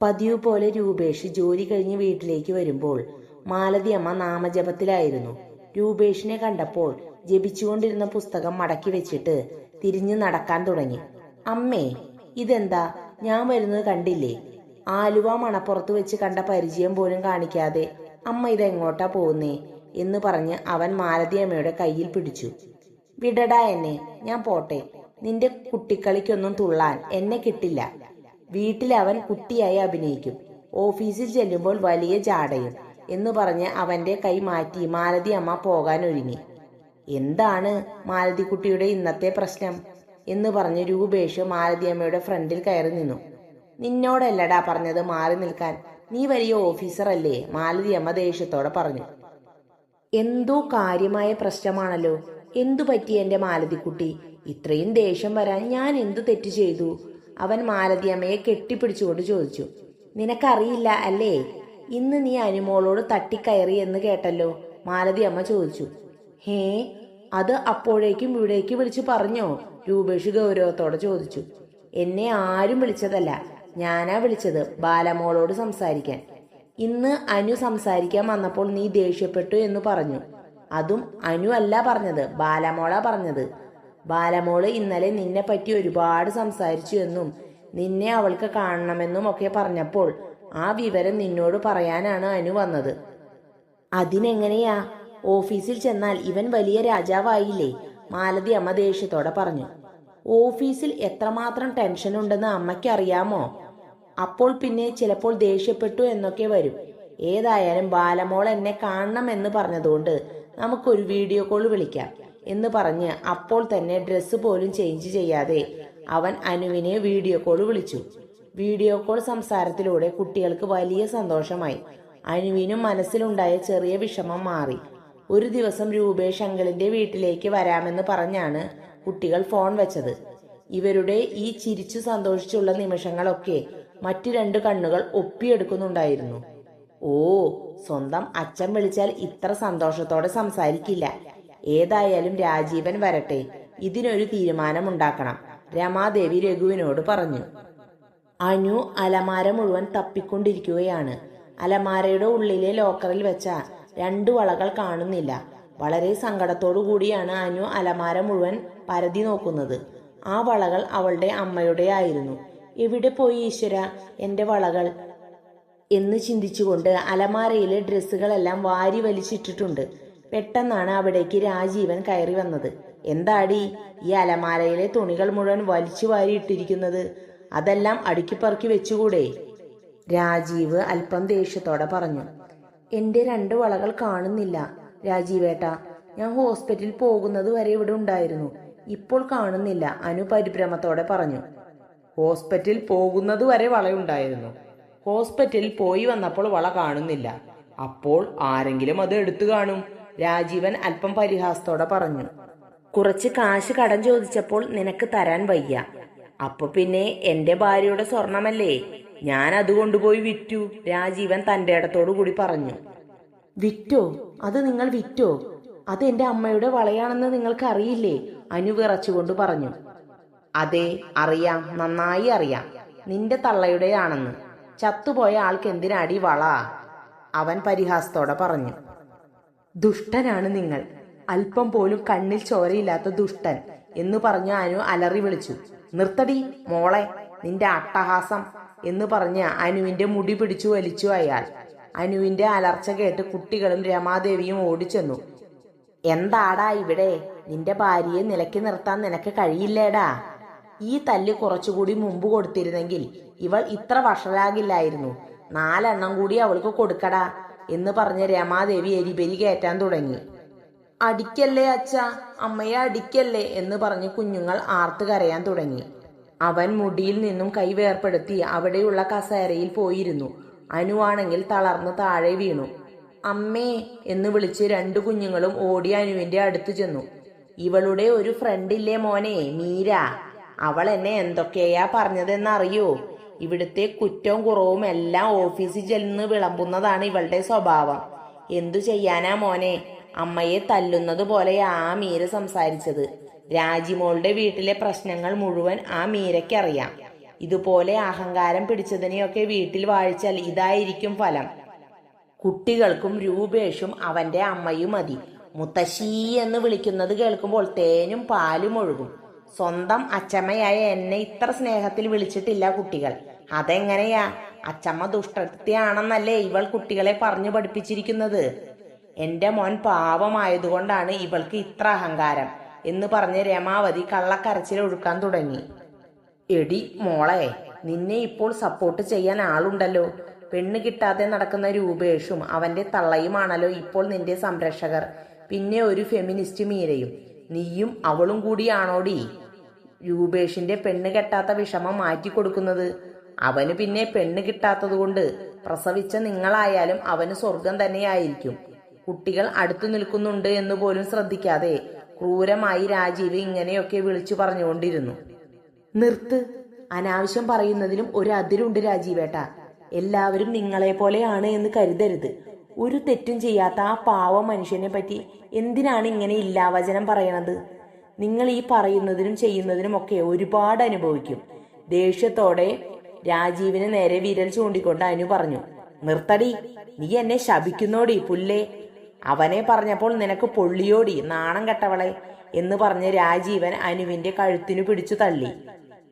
പതിവ് പോലെ രൂപേഷ് ജോലി കഴിഞ്ഞ് വീട്ടിലേക്ക് വരുമ്പോൾ മാലതി അമ്മ നാമജപത്തിലായിരുന്നു. രൂപേഷിനെ കണ്ടപ്പോൾ ജപിച്ചുകൊണ്ടിരുന്ന പുസ്തകം മടക്കി വെച്ചിട്ട് തിരിഞ്ഞു നടക്കാൻ തുടങ്ങി. അമ്മേ ഇതെന്താ? ഞാൻ വരുന്നത് കണ്ടില്ലേ? ആലുവ മണപ്പുറത്ത് വെച്ച് കണ്ട പരിചയം പോലും കാണിക്കാതെ അമ്മ ഇതെങ്ങോട്ടാ പോകുന്നേ? എന്ന് പറഞ്ഞ് അവൻ മാലതി അമ്മയുടെ കയ്യിൽ പിടിച്ചു. വിടടാ എന്നെ ഞാൻ പോട്ടെ. നിന്റെ കുട്ടിക്കളിക്കൊന്നും തുള്ളാൻ എന്നെ കിട്ടില്ല. വീട്ടിൽ അവൻ കുട്ടിയായി അഭിനയിക്കും. ഓഫീസിൽ ചെല്ലുമ്പോൾ വലിയ ജാടയും എന്ന് പറഞ്ഞ് അവന്റെ കൈ മാറ്റി മാലതി അമ്മ പോകാൻ ഒരുങ്ങി എന്താണ് മാലതി കുട്ടിയുടെ ഇന്നത്തെ പ്രശ്നം? എന്ന് പറഞ്ഞ് രൂപേഷ് മാലതി അമ്മയുടെ ഫ്രണ്ടിൽ കയറി നിന്നു. നിന്നോടല്ലടാ പറഞ്ഞത് മാറി നിൽക്കാൻ. നീ വലിയ ഓഫീസർ അല്ലേ? മാലതി അമ്മ ദേഷ്യത്തോടെ പറഞ്ഞു. എന്തോ കാര്യമായ പ്രശ്നമാണല്ലോ. എന്തു പറ്റി എന്റെ മാലതിക്കുട്ടി? ഇത്രയും ദേഷ്യം വരാൻ ഞാൻ എന്തു തെറ്റ് ചെയ്തു? അവൻ മാലതിയമ്മയെ കെട്ടിപ്പിടിച്ചുകൊണ്ട് ചോദിച്ചു നിനക്കറിയില്ല അല്ലേ? ഇന്ന് നീ അനുമോളോട് തട്ടിക്കയറി എന്ന് കേട്ടല്ലോ? മാലതി അമ്മ ചോദിച്ചു ഹേ അത് അപ്പോഴേക്കും ഇവിടേക്ക് വിളിച്ചു പറഞ്ഞോ? രൂപേഷ് ഗൗരവത്തോടെ ചോദിച്ചു എന്നെ ആരും വിളിച്ചതല്ല. ഞാനാ വിളിച്ചത് ബാലമോളോട് സംസാരിക്കാൻ. ഇന്ന് അനു സംസാരിക്കാൻ വന്നപ്പോൾ നീ ദേഷ്യപ്പെട്ടു എന്ന് പറഞ്ഞു. അതും അനു അല്ല പറഞ്ഞത് ബാലമോള പറഞ്ഞത്. ബാലമോൾ ഇന്നലെ നിന്നെ പറ്റി ഒരുപാട് സംസാരിച്ചു എന്നും നിന്നെ അവൾക്ക് കാണണമെന്നും ഒക്കെ പറഞ്ഞപ്പോൾ ആ വിവരം നിന്നോട് പറയാനാണ് അനു വന്നത്. അതിനെങ്ങനെയാ? ഓഫീസിൽ ചെന്നാൽ ഇവൻ വലിയ രാജാവായില്ലേ? മാലതി അമ്മ ദേഷ്യത്തോടെ പറഞ്ഞു. ഓഫീസിൽ എത്രമാത്രം ടെൻഷൻ ഉണ്ടെന്ന് അമ്മയ്ക്ക് അറിയാമോ അപ്പോൾ പിന്നെ ചിലപ്പോൾ ദേഷ്യപ്പെട്ടു എന്നൊക്കെ വരും. ഏതായാലും ബാലമോൾ എന്നെ കാണണം എന്ന് പറഞ്ഞതുകൊണ്ട് നമുക്കൊരു വീഡിയോ കോൾ വിളിക്കാം. എന്ന് പറഞ്ഞ് അപ്പോൾ തന്നെ ഡ്രസ്സ് പോലും ചേഞ്ച് ചെയ്യാതെ അവൻ അനുവിനെ വീഡിയോ കോൾ വിളിച്ചു. വീഡിയോ കോൾ സംസാരത്തിലൂടെ കുട്ടികൾക്ക് വലിയ സന്തോഷമായി. അനുവിനും മനസ്സിലുണ്ടായ ചെറിയ വിഷമം മാറി. ഒരു ദിവസം രൂപേഷ് അങ്കിളിന്റെ വീട്ടിലേക്ക് വരാമെന്ന് പറഞ്ഞാണ് കുട്ടികൾ ഫോൺ വെച്ചത്. ഇവരുടെ ഈ ചിരിച്ചു സന്തോഷിച്ചുള്ള നിമിഷങ്ങളൊക്കെ മറ്റു രണ്ട് കണ്ണുകൾ ഒപ്പിയെടുക്കുന്നുണ്ടായിരുന്നു. ഓ സ്വന്തം അച്ഛൻ വിളിച്ചാൽ ഇത്ര സന്തോഷത്തോടെ സംസാരിക്കില്ല. ഏതായാലും രാജീവൻ വരട്ടെ. ഇതിനൊരു തീരുമാനമുണ്ടാക്കണം. രമാദേവി രഘുവിനോട് പറഞ്ഞു. അനു അലമാര മുഴുവൻ തപ്പിക്കൊണ്ടിരിക്കുകയാണ്. അലമാരയുടെ ഉള്ളിലെ ലോക്കറിൽ വെച്ച രണ്ടു വളകൾ കാണുന്നില്ല. വളരെ സങ്കടത്തോടു കൂടിയാണ് അനു അലമാര മുഴുവൻ പരതി നോക്കുന്നത്. ആ വളകൾ അവളുടെ അമ്മയുടെ ആയിരുന്നു. എവിടെ പോയി ഈശ്വര എന്റെ വളകൾ എന്ന് ചിന്തിച്ചുകൊണ്ട് അലമാരയിലെ ഡ്രസ്സുകളെല്ലാം വാരി വലിച്ചിട്ടിട്ടുണ്ട്. പെട്ടെന്നാണ് അവിടേക്ക് രാജീവൻ കയറി വന്നത്. എന്താടി ഈ അലമാരയിലെ തുണികൾ മുഴുവൻ വലിച്ചു വാരിയിട്ടിരിക്കുന്നത് അതെല്ലാം അടുക്കിപ്പറക്കി വെച്ചുകൂടെ? രാജീവ് അല്പം ദേഷ്യത്തോടെ പറഞ്ഞു. എന്റെ രണ്ട് വളകൾ കാണുന്നില്ല രാജീവേട്ട. ഞാൻ ഹോസ്പിറ്റലിൽ പോകുന്നത് വരെ ഇവിടെ ഉണ്ടായിരുന്നു. ഇപ്പോൾ കാണുന്നില്ല അനു പരിഭ്രമത്തോടെ പറഞ്ഞു. ഹോസ്പിറ്റലിൽ പോകുന്നത് വരെ വളയുണ്ടായിരുന്നു. ഹോസ്പിറ്റലിൽ പോയി വന്നപ്പോൾ വള കാണുന്നില്ല. അപ്പോൾ ആരെങ്കിലും അത് എടുത്തു കാണും. രാജീവൻ അല്പം പരിഹാസത്തോടെ പറഞ്ഞു. കുറച്ച് കാശ് കടം ചോദിച്ചപ്പോൾ നിനക്ക് തരാൻ വയ്യ. അപ്പൊ പിന്നെ എന്റെ ഭാര്യയുടെ സ്വർണമല്ലേ? ഞാൻ അത് കൊണ്ടുപോയി വിറ്റു രാജീവൻ തന്റെ ഇടത്തോടു കൂടി പറഞ്ഞു. വിറ്റോ? അത് നിങ്ങൾ വിറ്റോ? അത് എന്റെ അമ്മയുടെ വളയാണെന്ന് നിങ്ങൾക്ക് അറിയില്ലേ അനു വിറച്ചുകൊണ്ട് പറഞ്ഞു. അതെ അറിയാം നന്നായി അറിയാം. നിന്റെ തള്ളയുടെയാണെന്ന്. ചത്തുപോയ ആൾക്ക് എന്തിനാടി വള? അവൻ പരിഹാസത്തോടെ പറഞ്ഞു. ദുഷ്ടനാണ് നിങ്ങൾ. അല്പം പോലും കണ്ണിൽ ചോരയില്ലാത്ത ദുഷ്ടൻ എന്ന് പറഞ്ഞു അനു അലറി വിളിച്ചു. നിർത്തടി മോളെ നിന്റെ അട്ടഹാസം എന്ന് പറഞ്ഞ് അനുവിന്റെ മുടി പിടിച്ചു വലിച്ചു അയാൾ. അനുവിന്റെ അലർച്ച കേട്ട് കുട്ടികളും രമാദേവിയും ഓടിച്ചെന്നു. എന്താടാ ഇവിടെ? നിന്റെ ഭാര്യയെ നിലയ്ക്ക് നിർത്താൻ നിനക്ക് കഴിയില്ലേടാ? ഈ തല്ല് കുറച്ചുകൂടി മുമ്പ് കൊടുത്തിരുന്നെങ്കിൽ ഇവൾ ഇത്ര വഷളാകില്ലായിരുന്നു. നാലെണ്ണം കൂടി അവൾക്ക് കൊടുക്കടാ. എന്ന് പറഞ്ഞ് രമാദേവി എരിപെരി കയറ്റാൻ തുടങ്ങി. അടിക്കല്ലേ അച്ഛ അമ്മയെ അടിക്കല്ലേ എന്ന് പറഞ്ഞ് കുഞ്ഞുങ്ങൾ ആർത്ത് കരയാൻ തുടങ്ങി. അവൻ മുടിയിൽ നിന്നും കൈ വേർപ്പെടുത്തി അവിടെയുള്ള കസേരയിൽ പോയിരുന്നു. അനുവാണെങ്കിൽ തളർന്ന് താഴെ വീണു. അമ്മേ എന്ന് വിളിച്ച് രണ്ടു കുഞ്ഞുങ്ങളും ഓടി അനുവിന്റെ അടുത്ത് ചെന്നു. ഇവളുടെ ഒരു ഫ്രണ്ടില്ലേ മോനെ മീര? അവൾ എന്നെ എന്തൊക്കെയാ പറഞ്ഞതെന്നറിയോ? ഇവിടുത്തെ കുറ്റവും കുറവും എല്ലാം ഓഫീസിൽ ചെന്ന് വിളമ്പുന്നതാണ് ഇവളുടെ സ്വഭാവം. എന്തു ചെയ്യാനാ മോനെ? അമ്മയെ തല്ലുന്നത് പോലെ ആ മീര സംസാരിച്ചത്. രാജിമോളുടെ വീട്ടിലെ പ്രശ്നങ്ങൾ മുഴുവൻ ആ മീരയ്ക്കറിയാം. ഇതുപോലെ അഹങ്കാരം പിടിച്ചതിനെയൊക്കെ വീട്ടിൽ വാഴിച്ചാൽ ഇതായിരിക്കും ഫലം. കുട്ടികൾക്കും രൂപേഷും അവന്റെ അമ്മയും മതി. മുത്തശ്ശി എന്ന് വിളിക്കുന്നത് കേൾക്കുമ്പോൾ തേനും പാലും ഒഴുകും. സ്വന്തം അച്ചമ്മയായ എന്നെ ഇത്ര സ്നേഹത്തിൽ വിളിച്ചിട്ടില്ല കുട്ടികൾ. അതെങ്ങനെയാ? അച്ചമ്മ ദുഷ്ടത്തിയാണെന്നല്ലേ ഇവൾ കുട്ടികളെ പറഞ്ഞു പഠിപ്പിച്ചിരിക്കുന്നത്? എന്റെ മോൻ പാവമായതുകൊണ്ടാണ് ഇവൾക്ക് ഇത്ര അഹങ്കാരം എന്ന് പറഞ്ഞ് രമാവതി കള്ളക്കരച്ചിൽ ഒഴുക്കാൻ തുടങ്ങി. എടി മോളെ നിന്നെ ഇപ്പോൾ സപ്പോർട്ട് ചെയ്യാൻ ആളുണ്ടല്ലോ. പെണ്ണ് കിട്ടാതെ നടക്കുന്ന രൂപേഷും അവന്റെ തള്ളയുമാണല്ലോ ഇപ്പോൾ നിന്റെ സംരക്ഷകർ. പിന്നെ ഒരു ഫെമിനിസ്റ്റ് മീരയും. നീയും അവളും കൂടിയാണോടി? രൂപേഷിന്റെ പെണ്ണ് കെട്ടാത്ത വിഷമം മാറ്റിക്കൊടുക്കുന്നത് അവന് പിന്നെ പെണ്ണ് കിട്ടാത്തതുകൊണ്ട് പ്രസവിച്ച നിങ്ങളായാലും അവന് സ്വർഗം തന്നെയായിരിക്കും. കുട്ടികൾ അടുത്തു നിൽക്കുന്നുണ്ട് എന്ന് പോലും ശ്രദ്ധിക്കാതെ ക്രൂരമായി രാജീവ് ഇങ്ങനെയൊക്കെ വിളിച്ചു പറഞ്ഞുകൊണ്ടിരുന്നു. നിർത്ത്. അനാവശ്യം പറയുന്നതിലും ഒരു അതിരുണ്ട് രാജീവേട്ട. എല്ലാവരും നിങ്ങളെ പോലെയാണ് എന്ന് കരുതരുത്. ഒരു തെറ്റും ചെയ്യാത്ത ആ പാവ മനുഷ്യനെ പറ്റി എന്തിനാണ് ഇങ്ങനെ ഇല്ലാവചനം പറയണത്? നിങ്ങൾ ഈ പറയുന്നതിനും ചെയ്യുന്നതിനും ഒക്കെ ഒരുപാട് അനുഭവിക്കും. ദേഷ്യത്തോടെ രാജീവിന് നേരെ വിരൽ ചൂണ്ടിക്കൊണ്ട് അനു പറഞ്ഞു നിർത്തടി നീ എന്നെ ശപിക്കുന്നോടി പുല്ലേ? അവനെ പറഞ്ഞപ്പോൾ നിനക്ക് പൊള്ളിയോടി നാണം കെട്ടവളെ എന്ന് പറഞ്ഞ് രാജീവൻ അനുവിന്റെ കഴുത്തിനു പിടിച്ചു തള്ളി.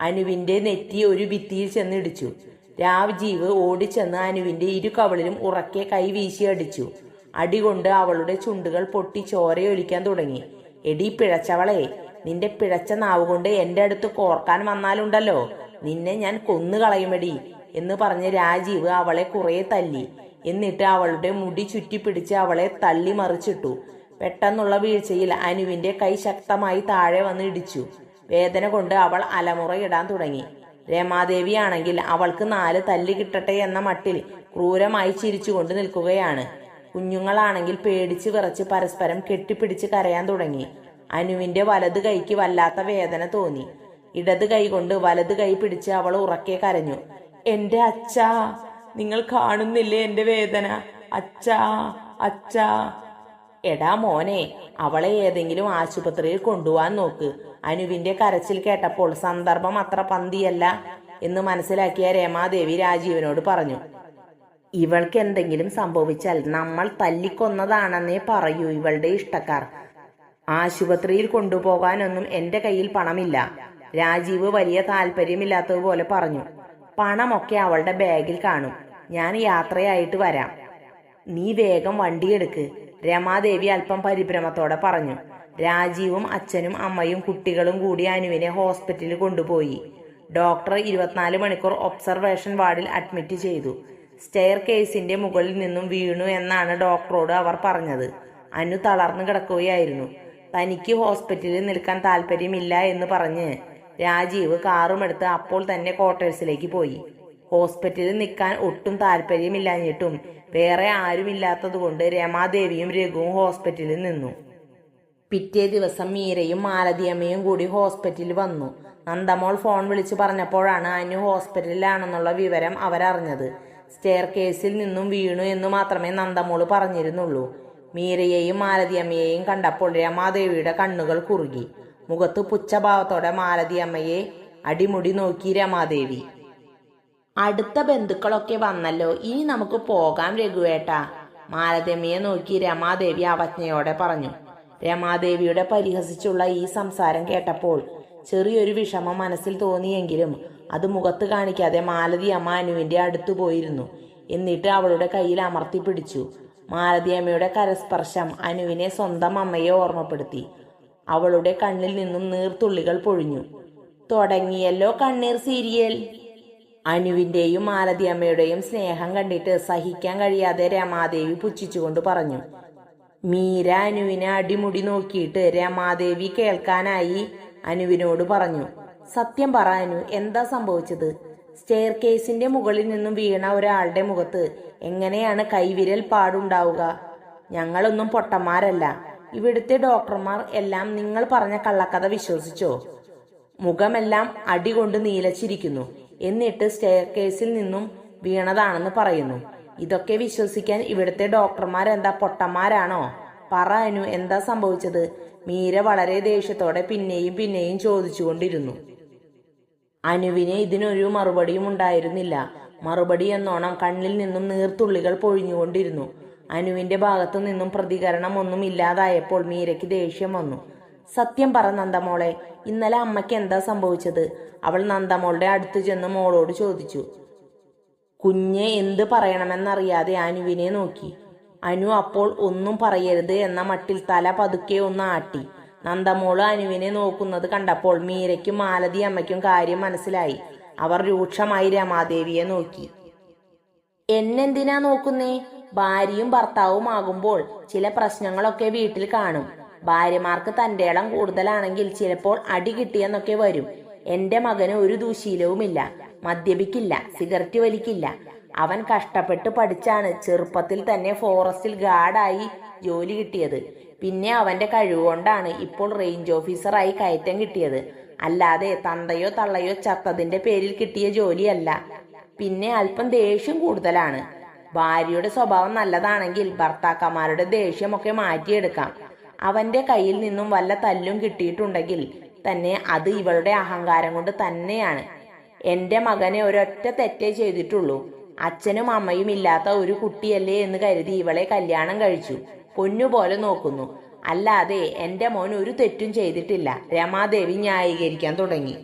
അനുവിന്റെ നെറ്റി ഒരു ഭിത്തിയിൽ ചെന്നിടിച്ചു. രാജീവ് ഓടിച്ചെന്ന് അനുവിന്റെ ഇരു കവളിലും ഉറക്കെ കൈ വീശി അടിച്ചു. അടികൊണ്ട് അവളുടെ ചുണ്ടുകൾ പൊട്ടി ചോരയൊലിക്കാൻ തുടങ്ങി. എടി പിഴച്ചവളെ നിന്റെ പിഴച്ച നാവ് കൊണ്ട് എന്റെ അടുത്ത് കോർക്കാൻ വന്നാലുണ്ടല്ലോ. നിന്നെ ഞാൻ കൊന്നുകളയുമെടി എന്ന് പറഞ്ഞ് രാജീവ് അവളെ കുറെ തല്ലി. എന്നിട്ട് അവളുടെ മുടി ചുറ്റിപ്പിടിച്ച് അവളെ തള്ളി മറിച്ചിട്ടു. പെട്ടെന്നുള്ള വീഴ്ചയിൽ അനുവിന്റെ കൈ ശക്തമായി താഴെ വന്ന് ഇടിച്ചു. വേദന കൊണ്ട് അവൾ അലമുറയിടാൻ തുടങ്ങി. രമാദേവി ആണെങ്കിൽ അവൾക്ക് നാല് തല്ല് കിട്ടട്ടെ എന്ന മട്ടിൽ ക്രൂരമായി ചിരിച്ചുകൊണ്ട് നിൽക്കുകയാണ്. കുഞ്ഞുങ്ങളാണെങ്കിൽ പേടിച്ച് വിറച്ച് പരസ്പരം കെട്ടിപ്പിടിച്ച് കരയാൻ തുടങ്ങി. അനുവിന്റെ വലത് കൈക്ക് വല്ലാത്ത വേദന തോന്നി. ഇടത് കൈ കൊണ്ട് വലത് കൈ പിടിച്ച് അവൾ ഉറക്കെ കരഞ്ഞു. എന്റെ അച്ഛാ നിങ്ങൾ കാണുന്നില്ലേ എന്റെ വേദന? അച്ഛാ അച്ഛാ. എടാ മോനെ അവളെ ഏതെങ്കിലും ആശുപത്രിയിൽ കൊണ്ടുപോവാൻ നോക്ക്. അനുവിന്റെ കരച്ചിൽ കേട്ടപ്പോൾ സന്ദർഭം അത്ര പന്തിയല്ല എന്ന് മനസ്സിലാക്കിയ രമാദേവി രാജീവനോട് പറഞ്ഞു. ഇവൾക്ക് എന്തെങ്കിലും സംഭവിച്ചാൽ നമ്മൾ തല്ലിക്കൊന്നതാണെന്നേ പറയൂ ഇവളുടെ ഇഷ്ടക്കാർ. ആശുപത്രിയിൽ കൊണ്ടുപോകാനൊന്നും എന്റെ കയ്യിൽ പണമില്ല. രാജീവ് വലിയ താല്പര്യമില്ലാത്തതുപോലെ പറഞ്ഞു. പണമൊക്കെ അവളുടെ ബാഗിൽ കാണും. ഞാൻ യാത്രയായിട്ട് വരാം. നീ വേഗം വണ്ടിയെടുക്ക്. രമാദേവി അല്പം പരിഭ്രമത്തോടെ പറഞ്ഞു. രാജീവും അച്ഛനും അമ്മയും കുട്ടികളും കൂടി അനുവിനെ ഹോസ്പിറ്റലിൽ കൊണ്ടുപോയി. ഡോക്ടർ ഇരുപത്തിനാല് മണിക്കൂർ ഒബ്സർവേഷൻ വാർഡിൽ അഡ്മിറ്റ് ചെയ്തു. സ്റ്റെയർ കേസിന്റെ മുകളിൽ നിന്നും വീണു എന്നാണ് ഡോക്ടറോട് അവർ പറഞ്ഞത്. അനു തളർന്നു കിടക്കുകയായിരുന്നു. തനിക്ക് ഹോസ്പിറ്റലിൽ നിൽക്കാൻ താല്പര്യമില്ല എന്ന് പറഞ്ഞ് രാജീവ് കാറുമെടുത്ത് അപ്പോൾ തന്നെ ക്വാർട്ടേഴ്സിലേക്ക് പോയി. ഹോസ്പിറ്റലിൽ നിൽക്കാൻ ഒട്ടും താല്പര്യമില്ലാഞ്ഞിട്ടും വേറെ ആരുമില്ലാത്തതുകൊണ്ട് രമാദേവിയും രഘുവും ഹോസ്പിറ്റലിൽ നിന്നു. പിറ്റേ ദിവസം മീരയും മാലതിയമ്മയും കൂടി ഹോസ്പിറ്റലിൽ വന്നു. നന്ദമോൾ ഫോൺ വിളിച്ചു പറഞ്ഞപ്പോഴാണ് അനു ഹോസ്പിറ്റലിലാണെന്നുള്ള വിവരം അവരറിഞ്ഞത്. സ്റ്റെയർ കേസിൽ നിന്നും വീണു എന്ന് മാത്രമേ നന്ദമോൾ പറഞ്ഞിരുന്നുള്ളൂ. മീരയെയും മാലതിയമ്മയെയും കണ്ടപ്പോൾ രമാദേവിയുടെ കണ്ണുകൾ കുറുകി. മുഖത്ത് പുച്ഛഭാവത്തോടെ മാലതിയമ്മയെ അടിമുടി നോക്കി രമാദേവി. അടുത്ത ബന്ധുക്കളൊക്കെ വന്നല്ലോ ഇനി നമുക്ക് പോകാം രഘുവേട്ടാ മാലതിയമ്മയെ നോക്കി രമാദേവി അവജ്ഞയോടെ പറഞ്ഞു. രമാദേവിയുടെ പരിഹസിച്ചുള്ള ഈ സംസാരം കേട്ടപ്പോൾ ചെറിയൊരു വിഷമം മനസ്സിൽ തോന്നിയെങ്കിലും അത് മുഖത്ത് കാണിക്കാതെ മാലതി അമ്മ അനുവിന്റെ അടുത്തു പോയിരുന്നു. എന്നിട്ട് അവളുടെ കയ്യിൽ അമർത്തി പിടിച്ചു. മാലതി അമ്മയുടെ കരസ്പർശം അനുവിനെ സ്വന്തം അമ്മയെ ഓർമ്മപ്പെടുത്തി. അവളുടെ കണ്ണിൽ നിന്നും നീർത്തുള്ളികൾ പൊഴിഞ്ഞു. തുടങ്ങിയല്ലോ കണ്ണീർ സീരിയൽ. അനുവിന്റെയും മാലതി അമ്മയുടെയും സ്നേഹം കണ്ടിട്ട് സഹിക്കാൻ കഴിയാതെ രമാദേവി പുച്ഛിച്ചുകൊണ്ട് പറഞ്ഞു. മീര അനുവിനെ അടിമുടി നോക്കിയിട്ട് രമാദേവി കേൾക്കാനായി. അനുവിനോട് പറഞ്ഞു സത്യം പറ അനു എന്താ സംഭവിച്ചത്? സ്റ്റെയർ കേസിന്റെ മുകളിൽ നിന്നും വീണ ഒരാളുടെ മുഖത്ത് എങ്ങനെയാണ് കൈവിരൽ പാടുണ്ടാവുക? ഞങ്ങളൊന്നും പൊട്ടന്മാരല്ല. ഇവിടുത്തെ ഡോക്ടർമാർ എല്ലാം നിങ്ങൾ പറഞ്ഞ കള്ളക്കഥ വിശ്വസിച്ചോ? മുഖമെല്ലാം അടികൊണ്ട് നീലച്ചിരിക്കുന്നു. എന്നിട്ട് സ്റ്റെയർ കേസിൽ നിന്നും വീണതാണെന്ന് പറയുന്നു. ഇതൊക്കെ വിശ്വസിക്കാൻ ഇവിടുത്തെ ഡോക്ടർമാരെന്താ പൊട്ടന്മാരാണോ? പറ അനു എന്താ സംഭവിച്ചത്? മീര വളരെ ദേഷ്യത്തോടെ പിന്നെയും പിന്നെയും ചോദിച്ചുകൊണ്ടിരുന്നു. അനുവിന് ഇതിനൊരു മറുപടിയും ഉണ്ടായിരുന്നില്ല. മറുപടി എന്നോണം കണ്ണിൽ നിന്നും നീർത്തുള്ളികൾ പൊഴിഞ്ഞുകൊണ്ടിരുന്നു. അനുവിന്റെ ഭാഗത്തു നിന്നും പ്രതികരണം ഒന്നും ഇല്ലാതായപ്പോൾ മീരയ്ക്ക് ദേഷ്യം വന്നു. സത്യം പറ നന്ദമോളെ ഇന്നലെ അമ്മയ്ക്ക് എന്താ സംഭവിച്ചത്? അവൾ നന്ദമോളുടെ അടുത്ത് ചെന്ന് മോളോട് ചോദിച്ചു. കുഞ്ഞെ എന്ത് പറയണമെന്നറിയാതെ അനുവിനെ നോക്കി. അനു അപ്പോൾ ഒന്നും പറയരുത് എന്ന മട്ടിൽ തല പതുക്കെ ഒന്ന് ആട്ടി. നന്ദമോൾ അനുവിനെ നോക്കുന്നത് കണ്ടപ്പോൾ മീരയ്ക്കും മാലതി അമ്മയ്ക്കും കാര്യം മനസ്സിലായി. അവർ രൂക്ഷമായി രമാദേവിയെ നോക്കി. എന്നെന്തിനാ നോക്കുന്നേ? ഭാര്യയും ഭർത്താവും ആകുമ്പോൾ ചില പ്രശ്നങ്ങളൊക്കെ വീട്ടിൽ കാണും. ഭാര്യമാർക്ക് തന്റെ ഇളം കൂടുതലാണെങ്കിൽ ചിലപ്പോൾ അടി കിട്ടിയെന്നൊക്കെ വരും. എന്റെ മകന് ഒരു ദൂശീലവുമില്ല. മദ്യപിക്കില്ല. സിഗരറ്റ് വലിക്കില്ല. അവൻ കഷ്ടപ്പെട്ട് പഠിച്ചാണ് ചെറുപ്പത്തിൽ തന്നെ ഫോറസ്റ്റിൽ ഗാർഡായി ജോലി കിട്ടിയത്. പിന്നെ അവന്റെ കഴിവുകൊണ്ടാണ് ഇപ്പോൾ റേഞ്ച് ഓഫീസറായി കയറ്റം കിട്ടിയത്. അല്ലാതെ തന്തയോ തള്ളയോ ചത്തതിന്റെ പേരിൽ കിട്ടിയ ജോലിയല്ല. പിന്നെ അല്പം ദേഷ്യം കൂടുതലാണ്. ഭാര്യയുടെ സ്വഭാവം നല്ലതാണെങ്കിൽ ഭർത്താക്കന്മാരുടെ ദേഷ്യമൊക്കെ മാറ്റിയെടുക്കാം. അവന്റെ കയ്യിൽ നിന്നും വല്ല തല്ലും കിട്ടിയിട്ടുണ്ടെങ്കിൽ തന്നെ അത് ഇവളുടെ അഹങ്കാരം കൊണ്ട് തന്നെയാണ്. എന്റെ മകനെ ഒരൊറ്റ തെറ്റേ ചെയ്തിട്ടുള്ളൂ. അച്ഛനും അമ്മയും ഇല്ലാത്ത ഒരു കുട്ടിയല്ലേ എന്ന് കരുതി ഇവളെ കല്യാണം കഴിച്ചു. പൊന്നുപോലെ നോക്കുന്നു. അല്ലാതെ എന്റെ മോൻ ഒരു തെറ്റും ചെയ്തിട്ടില്ല. രമാദേവി ന്യായീകരിക്കാൻ തുടങ്ങി.